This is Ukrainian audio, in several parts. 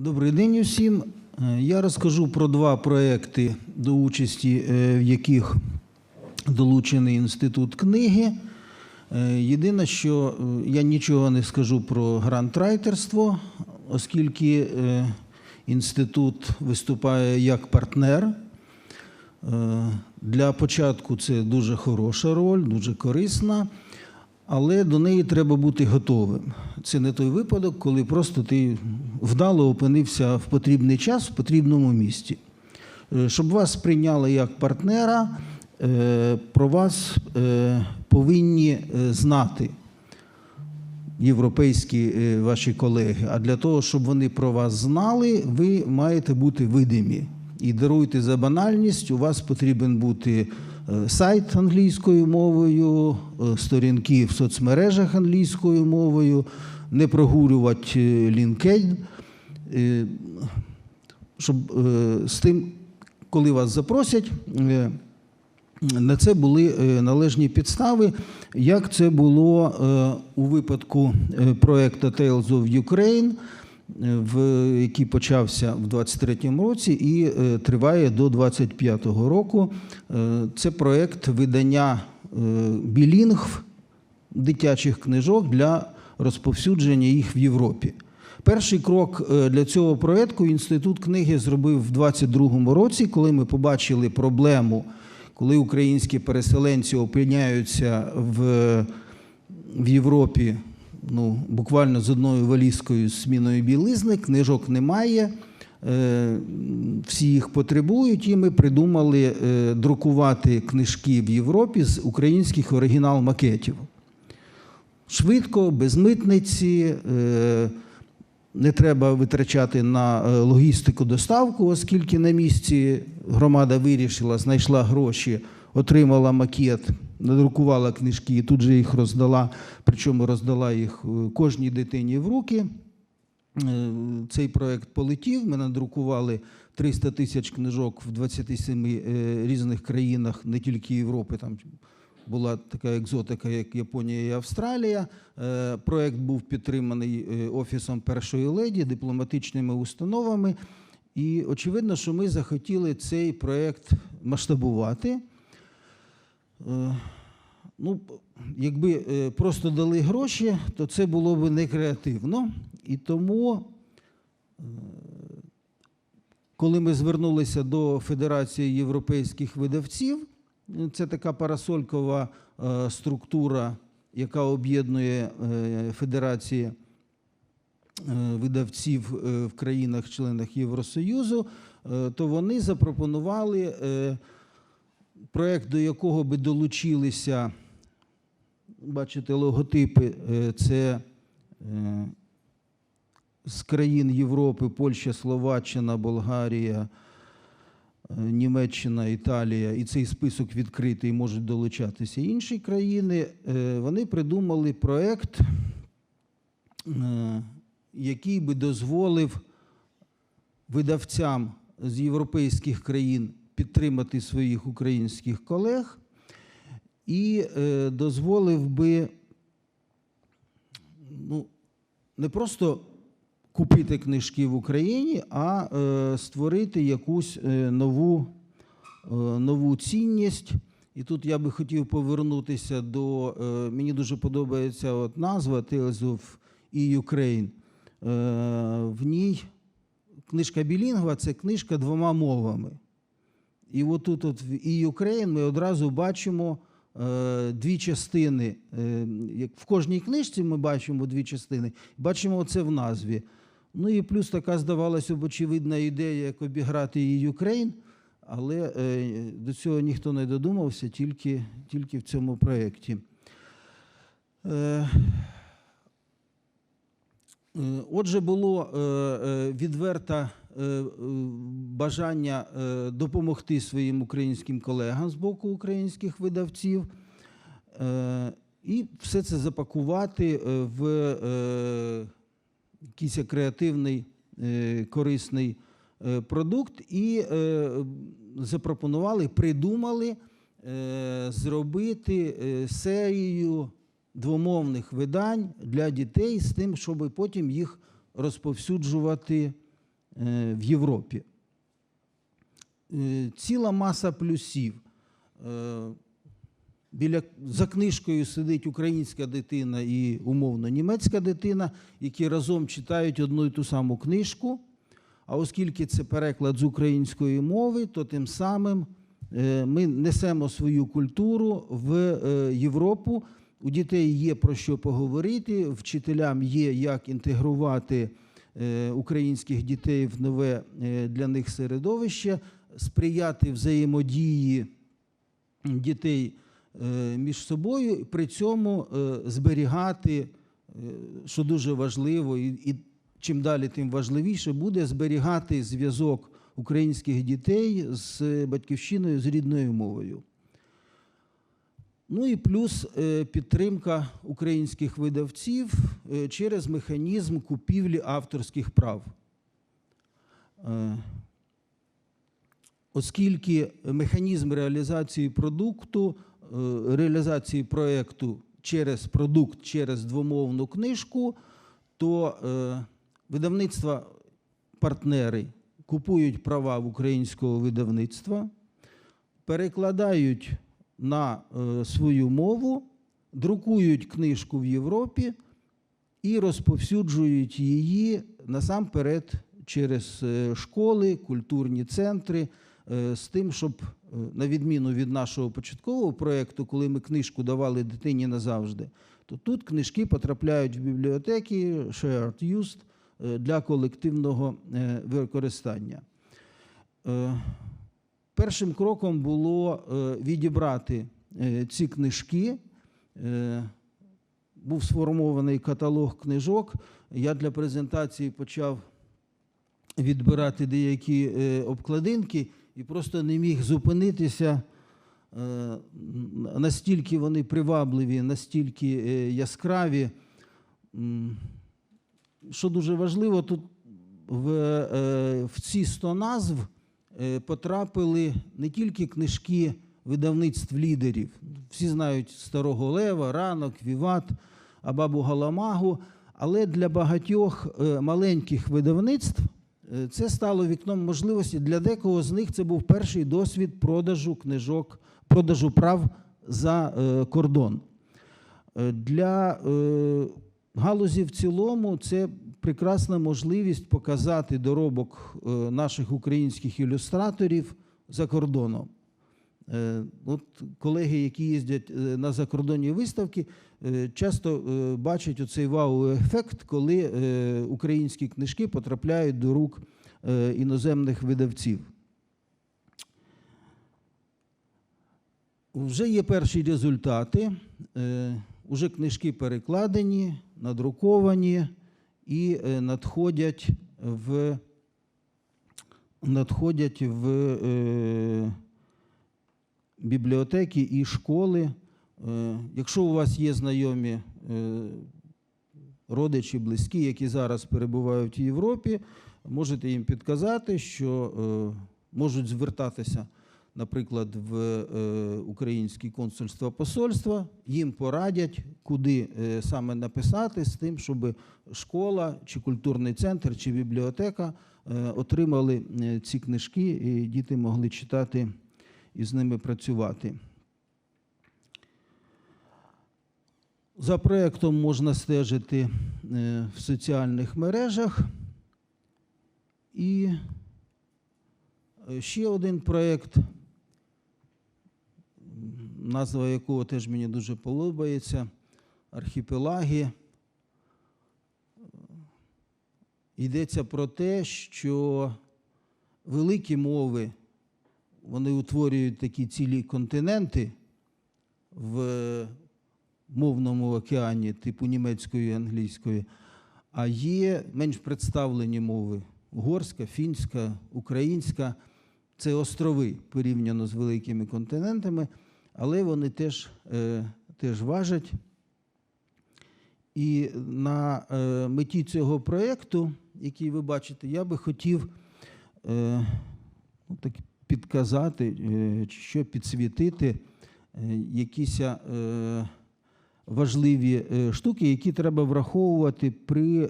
Добрий день усім. Е, Я розкажу про два проекти, до участі е, в яких долучений інститут книги. Е, Єдине, що я нічого не скажу про грантрайтерство, оскільки інститут виступає як партнер. Для початку це дуже хороша роль, дуже корисна, але до неї треба бути готовим. Це не той випадок, коли просто ти вдало опинився в потрібний час в потрібному місці. Е, Щоб вас прийняли як партнера, е, про вас е, повинні знати європейські ваші колеги. А для того, щоб вони про вас знали, ви маєте бути видимі. І даруйте за банальність, у вас потрібен бути сайт англійською мовою, е, сторінки в соцмережах англійською мовою, не прогулювати е, LinkedIn, е, щоб е, з тим, коли вас запросять, е, на це були е, належні підстави, як це було е, у випадку е, проекту Tales of Ukraine, е, в, який почався в 23-му році і е, триває до 25-го року. Е, Це проект видання е, білінгв дитячих книжок для розповсюдження їх в Європі. Перший крок е, для цього проекту інститут книги зробив в 22-му році, коли ми побачили проблему, коли українські переселенці опиняються в, в Європі ну, буквально з одною валізкою зміною білизни, книжок немає. е, Всі їх потребують, і ми придумали е, друкувати книжки в Європі з українських оригінал-макетів. Швидко, без митниці, е, не треба витрачати на логістику доставку, оскільки на місці громада вирішила, знайшла гроші, отримала макет, надрукувала книжки і тут же їх роздала, причому роздала їх е, кожній дитині в руки. Е, Цей проект полетів. Ми надрукували 300 тисяч книжок в 27 е, різних країнах, не тільки Європи. Там була така екзотика, як Японія і Австралія. Проект був підтриманий Офісом першої леді, дипломатичними установами. І очевидно, що ми захотіли цей проект масштабувати. Е, Ну, якби е, просто дали гроші, то це було б не креативно. І тому, е, коли ми звернулися до Федерації європейських видавців, це така парасолькова структура, яка об'єднує федерації видавців в країнах-членах Євросоюзу, то вони запропонували проект, до якого би долучилися, бачите, логотипи, е, це е, з країн Європи, Польща, Словаччина, Болгарія, е, Німеччина, Італія, і цей список відкритий, можуть долучатися інші країни. Вони придумали проект, е, який би дозволив видавцям з європейських країн підтримати своїх українських колег і е, дозволив би ну, не просто купити книжки в Україні, а е, створити якусь е, нову, нову цінність. І тут я би хотів повернутися до. Мені дуже подобається от назва Tales of E-Ukraine. Е, в ній книжка білінгва це книжка двома мовами. І отут, от в E-Ukraine ми одразу бачимо е, дві частини. Е, в кожній книжці ми бачимо дві частини, бачимо це в назві. Ну і плюс така здавалася б очевидна ідея, як обіграти E-Ukraine, але е, до цього ніхто не додумався, тільки, тільки в цьому проєкті. Е, Е, Отже, було е, е, е, бажання е, допомогти своїм українським колегам з боку українських видавців. І все це запакувати в якийсь креативний, корисний продукт і запропонували, придумали зробити серію двомовних видань для дітей з тим, щоб потім їх розповсюджувати в Європі. Е, Ціла маса плюсів. Е, Біля за книжкою сидить українська дитина і умовно німецька дитина, які разом читають одну і ту саму книжку. А оскільки це переклад з української мови, то тим самим е, ми несемо свою культуру в е, Європу. У дітей є про що поговорити, вчителям є як інтегрувати е, українських дітей в нове е, для них середовище, сприяти взаємодії дітей е, між собою, при цьому е, зберігати, е, що дуже важливо, і чим далі, тим важливіше буде зберігати зв'язок українських дітей з батьківщиною, з рідною мовою. Ну і плюс е, підтримка українських видавців е, через механізм купівлі авторських прав. Е, Оскільки механізм реалізації продукту, реалізації проєкту через продукт, через двомовну книжку, то видавництва партнери купують права в українського видавництва, перекладають на е, свою мову, друкують книжку в Європі і розповсюджують її насамперед через е, школи, культурні центри, е, з тим, щоб, на відміну від нашого початкового проєкту, коли ми книжку давали дитині назавжди, то тут книжки потрапляють в бібліотеки shared used для колективного використання. Першим кроком було е, відібрати е, ці книжки. Е, Був сформований каталог книжок. Я для презентації почав відбирати деякі обкладинки і просто не міг зупинитися. Настільки вони привабливі, настільки яскраві. Що дуже важливо, тут в, в ці 100 назв потрапили не тільки книжки видавництв лідерів. Всі знають Старого Лева, Ранок, Віват, Абабу Галамагу. Але для багатьох е, маленьких видавництв е, це стало вікном можливості. Для декого з них це був перший досвід продажу книжок, продажу прав за е, кордон. Е, Для е, галузі в цілому це прекрасна можливість показати доробок е, наших українських ілюстраторів за кордоном. Е, От колеги, які їздять е, на закордонні виставки, часто бачать оцей вау-ефект, коли українські книжки потрапляють до рук іноземних видавців. Вже є перші результати. Е, Уже книжки перекладені, надруковані і е, надходять в, надходять в е, бібліотеки і школи. Е, Якщо у вас є знайомі е, родичі, близькі, які зараз перебувають в Європі, можете їм підказати, що е, можуть звертатися, наприклад, в е, українські консульства посольства, їм порадять, куди е, саме написати, з тим, щоб школа, чи культурний центр, чи бібліотека е, отримали ці книжки, і діти могли читати і з ними працювати. За проєктом можна стежити в соціальних мережах. І ще один проєкт, назва якого теж мені дуже подобається архіпелаги. Йдеться про те, що великі мови вони утворюють такі цілі континенти в мовному океані, типу німецької і англійської, а є менш представлені мови угорська, фінська, українська. Це острови порівняно з великими континентами, але вони теж, е, теж важать. І на е, меті цього проєкту, який ви бачите, я би хотів е, ну, так, підказати, що підсвітити якісь важливі штуки, які треба враховувати при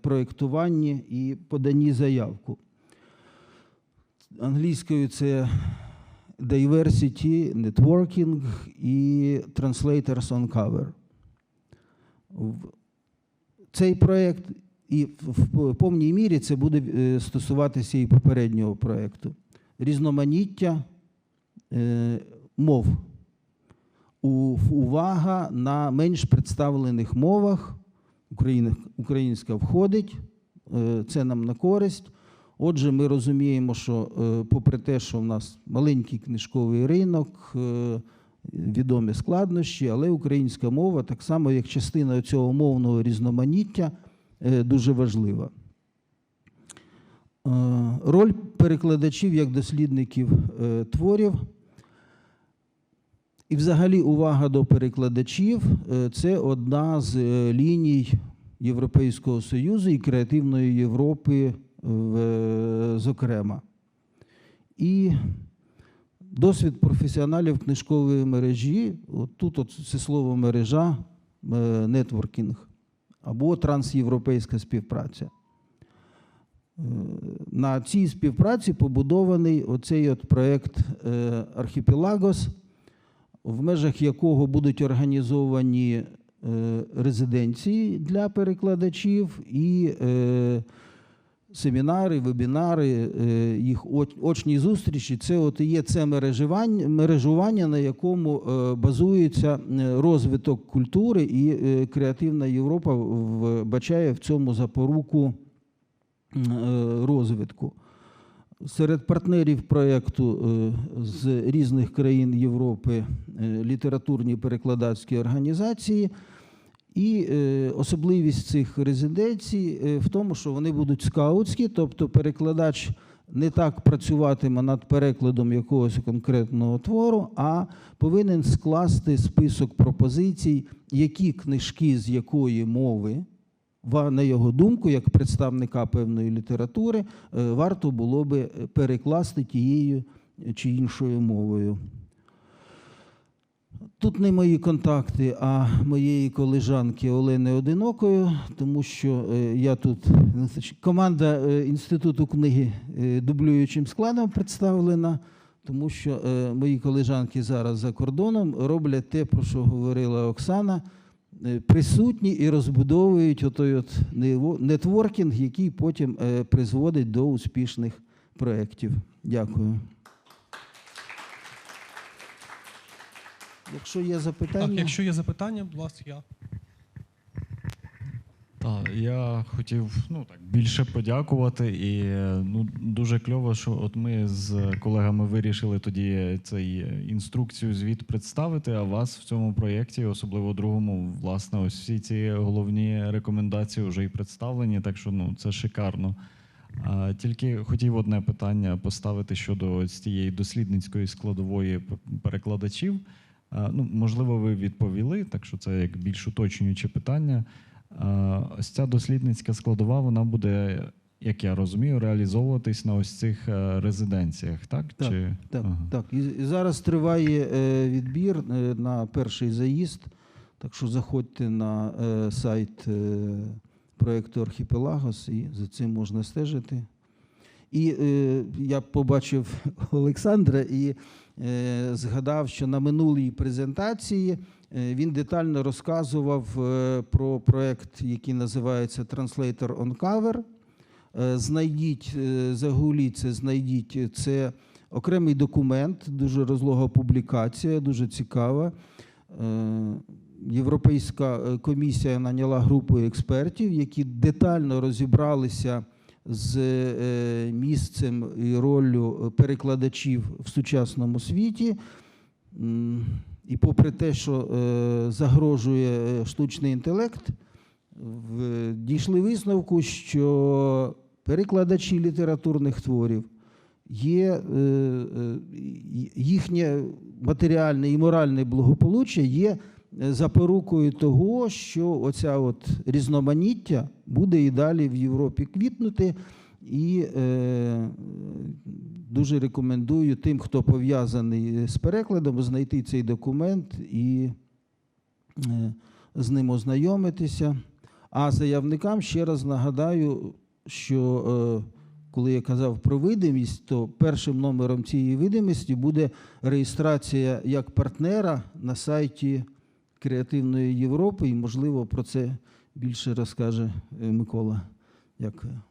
проєктуванні і поданні заявку. Англійською це diversity, networking і translators on cover. Цей проєкт і в повній мірі це буде е, стосуватися і попереднього проєкту. Різноманіття е, мов. Увага на менш представлених мовах. Українська входить, е, це нам на користь. Отже, ми розуміємо, що е, попри те, що в нас маленький книжковий ринок, е, відомі складнощі, але українська мова, так само як частина цього мовного різноманіття, е, дуже важлива. Роль перекладачів як дослідників творів. І взагалі увага до перекладачів це одна з ліній Європейського Союзу і креативної Європи, зокрема. І досвід професіоналів книжкової мережі, от тут от це слово мережа, е, нетворкінг або трансєвропейська співпраця. Е, На цій співпраці побудований оцей от проєкт е, Архіпелагос, в межах якого будуть організовані е, резиденції для перекладачів і е, семінари, вебінари, е, їх очні зустрічі. Це от і є це мережування, на якому е, базується е, розвиток культури, і креативна Європа вбачає в цьому запоруку розвитку. Серед партнерів проєкту з різних країн Європи літературні перекладацькі організації. І е, особливість цих резиденцій е, в тому, що вони будуть скаутські, тобто перекладач не так працюватиме над перекладом якогось конкретного твору, а повинен скласти список пропозицій, які книжки з якої мови, на його думку, як представника певної літератури, е, варто було би перекласти тією чи іншою мовою. Тут не мої контакти, а моєї колежанки Олени Одинокої, тому що е, я тут команда е, Інституту книги е, дублюючим складом представлена, тому що мої колежанки зараз за кордоном роблять те, про що говорила Оксана. Присутні і розбудовують отой от нетворкінг, який потім призводить до успішних проєктів. Дякую. Якщо є запитання. Так, якщо є запитання, будь ласка, я. Так, я хотів ну так більше подякувати, і ну дуже кльово, що от ми з колегами вирішили тоді цей інструкцію звіт представити. А вас в цьому проєкті, особливо другому, власне, ось всі ці головні рекомендації вже і представлені. Так що ну це шикарно. А, тільки хотів одне питання поставити щодо цієї дослідницької складової перекладачів. Ну, можливо, ви відповіли, так що це як більш уточнююче питання. Ось ця дослідницька складова, вона буде, як я розумію, реалізовуватись на ось цих е, резиденціях, так? Так, Чи... Так, Ага. так. І, і зараз триває е, відбір е, на перший заїзд. Так що заходьте на сайт проєкту Архіпелагос і за цим можна стежити. І е, я побачив Олександра і е, згадав, що на минулій презентації е, він детально розказував е, про проєкт, який називається Translator on Cover. Е, Знайдіть, загугліть це, знайдіть. Це окремий документ, дуже розлога публікація, дуже цікава. Європейська комісія наняла групу експертів, які детально розібралися з е, місцем і роллю перекладачів в сучасному світі. І попри те, що е, загрожує е, штучний інтелект, дійшли висновку, що перекладачі літературних творів є е, е, їхнє матеріальне і моральне благополуччя є е, запорукою того, що оця от різноманіття буде і далі в Європі квітнути. І е, дуже рекомендую тим, хто пов'язаний з перекладом, знайти цей документ і е, з ним ознайомитися. А заявникам ще раз нагадаю, що е, коли я казав про видимість, то першим номером цієї видимості буде реєстрація як партнера на сайті креативної Європи, і, можливо, про це більше розкаже е, Микола. Дякую. Е,